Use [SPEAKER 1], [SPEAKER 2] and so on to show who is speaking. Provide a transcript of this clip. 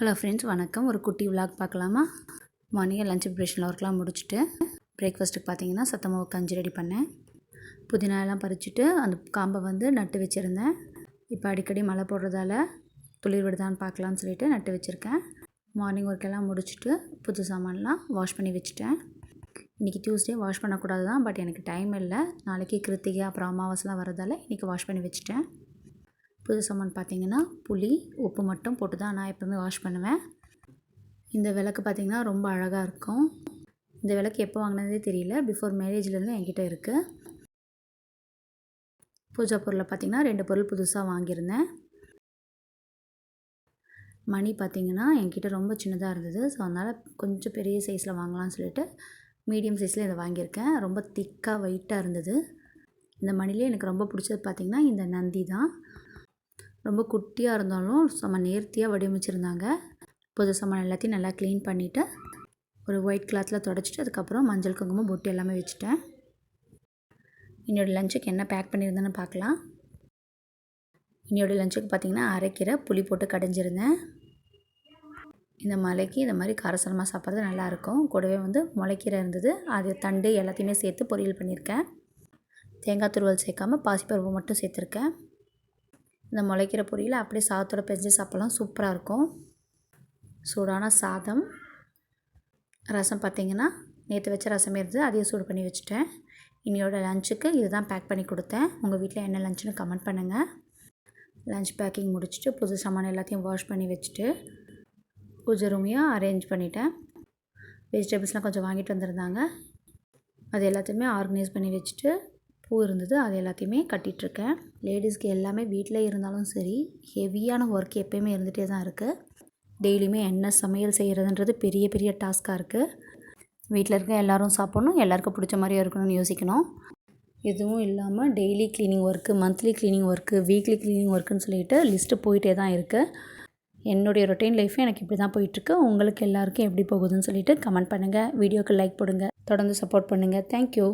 [SPEAKER 1] Hello friends வணக்கம். ஒரு குட்டி விளாக் பார்க்கலாமா? மார்னிங்கே லஞ்ச் ப்ரிப்ரேஷன் ஒர்க்லாம் முடிச்சுட்டு பிரேக்ஃபாஸ்ட்டுக்கு பார்த்தீங்கன்னா சத்தமாக கஞ்சி ரெடி பண்ணேன். புதினா எல்லாம் பறிச்சுட்டு அந்த காம்பை வந்து நட்டு வச்சுருந்தேன். இப்போ அடிக்கடி மழை போடுறதால துளிர் விடுதான்னு பார்க்கலான்னு சொல்லிட்டு நட்டு வச்சுருக்கேன். மார்னிங் ஒர்க் எல்லாம் முடிச்சுட்டு புது சாமான்லாம் வாஷ் பண்ணி வச்சுட்டேன். இன்றைக்கி டியூஸ்டே வாஷ் பண்ணக்கூடாது தான் பட் எனக்கு டைம் இல்லை. நாளைக்கு கிருத்திகை அப்புறம் அமாவாசைலாம் வரதால இன்றைக்கி வாஷ் பண்ணி வச்சுட்டேன். புது சாமான் பார்த்திங்கன்னா புளி உப்பு மட்டும் போட்டு தான் நான் எப்போவுமே வாஷ் பண்ணுவேன். இந்த விளக்கு பார்த்திங்கன்னா ரொம்ப அழகாக இருக்கும். இந்த விளக்கு எப்போ வாங்கினதே தெரியல. பிஃபோர் மேரேஜ்லேருந்து என்கிட்ட இருக்குது பூஜா பொருளை பார்த்திங்கன்னா ரெண்டு பொருள் புதுசாக வாங்கியிருந்தேன். மணி பார்த்திங்கன்னா என்கிட்ட ரொம்ப சின்னதாக இருந்தது. ஸோ அதனால் கொஞ்சம் பெரிய சைஸில் வாங்கலாம்னு சொல்லிட்டு மீடியம் சைஸில் இதை வாங்கியிருக்கேன். ரொம்ப திக்காக வெயிட்டாக இருந்தது. இந்த மணிலே எனக்கு ரொம்ப பிடிச்சது பார்த்திங்கன்னா இந்த நந்தி தான். ரொம்ப குட்டியாக இருந்தாலும் செம்ம நேர்த்தியாக வடிவமைச்சிருந்தாங்க. புது சாமான் எல்லாத்தையும் நல்லா க்ளீன் பண்ணிவிட்டு ஒரு ஒயிட் கிளாத்தில் தொடச்சிட்டு அதுக்கப்புறம் மஞ்சள் குங்குமம் பொட்டு எல்லாமே வச்சுட்டேன். என்னோடய லஞ்சுக்கு என்ன பேக் பண்ணியிருந்தேன்னு பார்க்கலாம். என்னோடய லஞ்சுக்கு பார்த்திங்கன்னா அரைக்கீரை புளி போட்டு கடைஞ்சிருந்தேன். இந்த மலைக்கு இந்த மாதிரி காரசாரமாக சாப்பிட்றது நல்லாயிருக்கும். கூடவே வந்து முளைக்கீரை இருந்தது. அது தண்டு எல்லாத்தையுமே சேர்த்து பொரியல் பண்ணியிருக்கேன். தேங்காய் துருவல் சேர்க்காமல் பாசிப்பருப்பு மட்டும் சேர்த்துருக்கேன். இந்த முளைக்கிற பொரியல் அப்படியே சாதத்தோட பெஞ்சு சாப்பிட்லாம். சூப்பராக இருக்கும். சூடான சாதம். ரசம் பார்த்திங்கன்னா நேற்று வச்ச ரசமே இருந்தது. அதையும் சூடு பண்ணி வச்சுட்டேன். இன்னையோட லஞ்சுக்கு இதுதான் பேக் பண்ணி கொடுத்தேன். உங்கள் வீட்டில் என்ன லஞ்சுன்னு கமெண்ட் பண்ணுங்கள் லஞ்ச் பேக்கிங் முடிச்சுட்டு புது சாமான எல்லாத்தையும் வாஷ் பண்ணி வச்சுட்டு பூஜை ரூமையும் அரேஞ்ச் பண்ணிட்டேன். வெஜிடபிள்ஸ்லாம் கொஞ்சம் வாங்கிட்டு வந்திருந்தாங்க. அது எல்லாத்தையுமே ஆர்கனைஸ் பண்ணி வச்சுட்டு பூ இருந்தது அது எல்லாத்தையுமே கட்டிகிட்ருக்கேன் லேடிஸ்க்கு எல்லாமே வீட்டில் இருந்தாலும் சரி ஹெவியான ஒர்க் எப்போயுமே இருந்துகிட்டே தான் இருக்குது டெய்லியுமே என்ன சமையல் செய்கிறதுன்றது பெரிய பெரிய டாஸ்க்காக இருக்குது வீட்டில் இருக்க எல்லோரும் சாப்பிட்ணும் எல்லாருக்கும் பிடிச்ச மாதிரியும் இருக்கணும்னு யோசிக்கணும். எதுவும் இல்லாமல் daily cleaning work monthly cleaning work weekly cleaning ஒர்க்குன்னு சொல்லிட்டு லிஸ்ட்டு போயிட்டே தான் இருக்குது என்னுடைய ரொட்டீன் லைஃபே எனக்கு இப்படி தான் போயிட்டுருக்கு. உங்களுக்கு எல்லாருக்கும் எப்படி போகுதுன்னு சொல்லிட்டு கமெண்ட் பண்ணுங்கள் வீடியோக்கு லைக் போடுங்க. தொடர்ந்து சப்போர்ட் பண்ணுங்கள் தேங்க்யூ